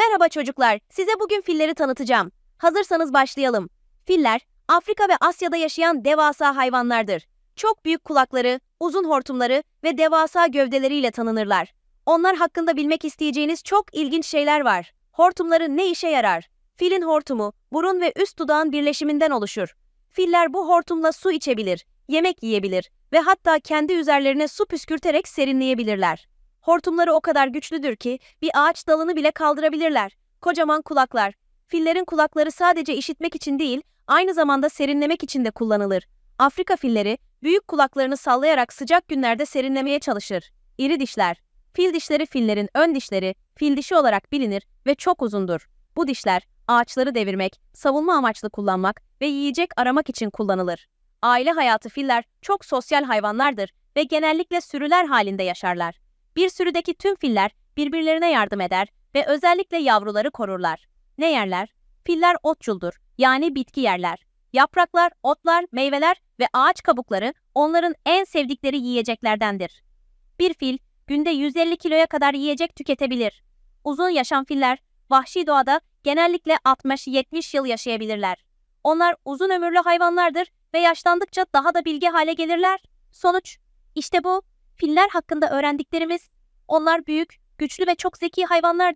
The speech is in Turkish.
Merhaba çocuklar, size bugün filleri tanıtacağım. Hazırsanız başlayalım. Filler, Afrika ve Asya'da yaşayan devasa hayvanlardır. Çok büyük kulakları, uzun hortumları ve devasa gövdeleriyle tanınırlar. Onlar hakkında bilmek isteyeceğiniz çok ilginç şeyler var. Hortumları ne işe yarar? Filin hortumu, burun ve üst dudağın birleşiminden oluşur. Filler bu hortumla su içebilir, yemek yiyebilir ve hatta kendi üzerlerine su püskürterek serinleyebilirler. Hortumları o kadar güçlüdür ki bir ağaç dalını bile kaldırabilirler. Kocaman kulaklar. Fillerin kulakları sadece işitmek için değil, aynı zamanda serinlemek için de kullanılır. Afrika filleri büyük kulaklarını sallayarak sıcak günlerde serinlemeye çalışır. İri dişler. Fil dişleri fillerin ön dişleri, fil dişi olarak bilinir ve çok uzundur. Bu dişler ağaçları devirmek, savunma amaçlı kullanmak ve yiyecek aramak için kullanılır. Aile hayatı filler çok sosyal hayvanlardır ve genellikle sürüler halinde yaşarlar. Bir sürüdeki tüm filler birbirlerine yardım eder ve özellikle yavruları korurlar. Ne yerler? Filler otçuldur, yani bitki yerler. Yapraklar, otlar, meyveler ve ağaç kabukları onların en sevdikleri yiyeceklerdendir. Bir fil günde 150 kiloya kadar yiyecek tüketebilir. Uzun yaşam filler vahşi doğada genellikle 60-70 yıl yaşayabilirler. Onlar uzun ömürlü hayvanlardır ve yaşlandıkça daha da bilge hale gelirler. Sonuç, işte bu. Filler hakkında öğrendiklerimiz, onlar büyük, güçlü ve çok zeki hayvanlar